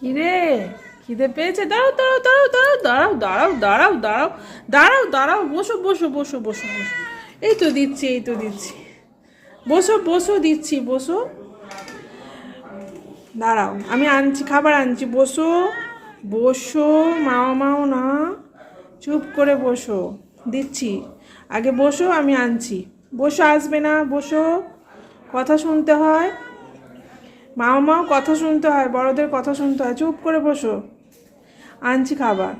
কিরে খিদে পেয়েছে দাঁড়াও দাঁড়াও দাঁড়াও দাঁড়াও দাঁড়াও দাঁড়াও দাঁড়াও দাঁড়াও দাঁড়াও বসো বসো বসো বসো বসো এই তো দিচ্ছি এই তো দিচ্ছি বসো বসো দিচ্ছি বসো দাঁড়াও আমি আনছি খাবার আনছি বসো বসো মাও মাও না চুপ করে বসো দিচ্ছি আগে বসো আমি আনছি বসো আসবে না বসো কথা শুনতে হয় মাও মাও কথা শুনতে হয়, বড়দের কথা শুনতে হয়। চুপ করে বসো। আনছি খাবার।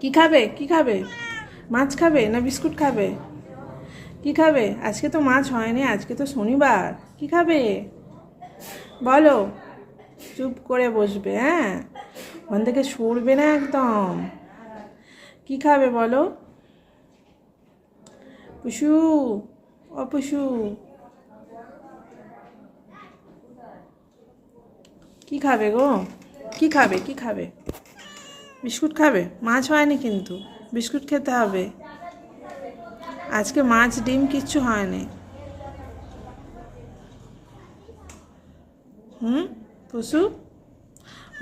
কি খাবে? কি খাবে? মাছ খাবে না বিস্কুট খাবে? কি খাবে? আজকে তো মাছ হয়নি, আজকে তো শনিবার। কি খাবে? বলো। চুপ করে বসবে হ্যাঁ? ওখান থেকে সরবে না একদম। কি খাবে বলো? পুষু ও কি খাবে গো? কি খাবে? কি খাবে? বিস্কুট খাবে? মাছ হয়নি কিন্তু। বিস্কুট খেতে হবে। আজকে মাছ, ডিম কিচ্ছু হয়নি। হুম? পশু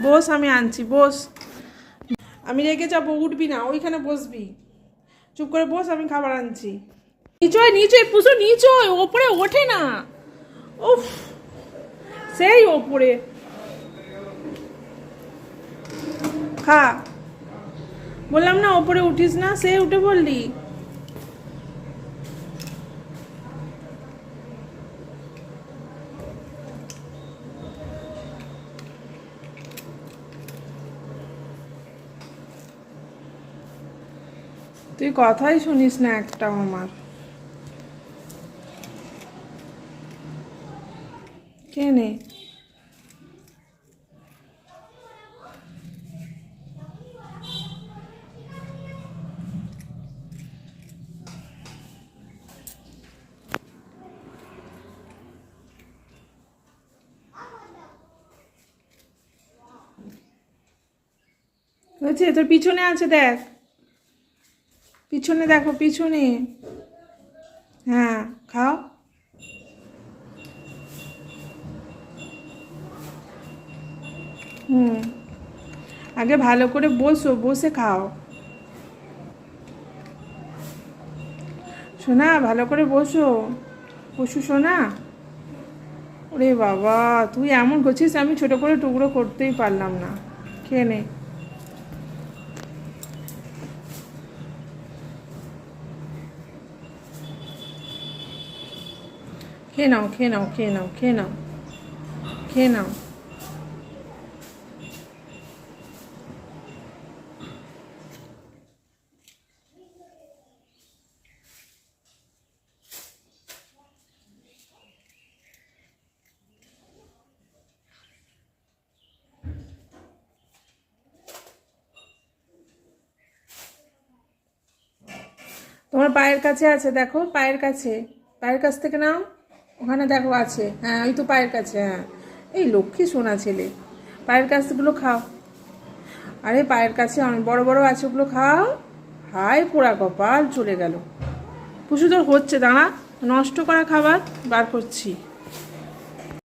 বস, আমি আনছি। বস। আমি রেগে যাব, উঠবি না। ওইখানে বসবি। চুপ করে বস, আমি খাবার আনছি। নিচয় নিচয় পুষু নিচয়। ওপরে ওঠে না। উফ। সেই ওপরে। খা। বললাম, না, ওপরে উঠিস না, সে উঠে বললি। তুই কথাই শুনিস না একটাও আমার। কে নে? হয়েছে তোর পিছনে আছে, দেখ। পিছনে দেখো, পিছনে। হ্যাঁ খাও। হুম। আগে ভালো করে বসো, বসে খাও। শোনা ভালো করে বসো। পশু শোনা ওরে বাবা, তুই এমন করছিস, আমি ছোট করে টুকরো করতেই পারলাম না। খেয়ে নে। খেয়ে নাও খেয়ে নাও খেয়ে নাও খেয়ে নাও খেয়ে নাও। তোমার পায়ের কাছে আছে, দেখো, পায়ের কাছে। পায়ের কাছ থেকে নাও। ওখানে দেখো আছে হ্যাঁ ওই তো পায়ের কাছে হ্যাঁ। এই লক্ষ্মী সোনা ছেলে, পায়ের কাছগুলো খাও। আরে পায়ের কাছে অনেক বড় বড় আছে, ওগুলো খাও। হায় পোড়া কপাল, চলে গেল। পুষু তোর হচ্ছে, দাঁড়া, নষ্ট করা খাবার বার করছি।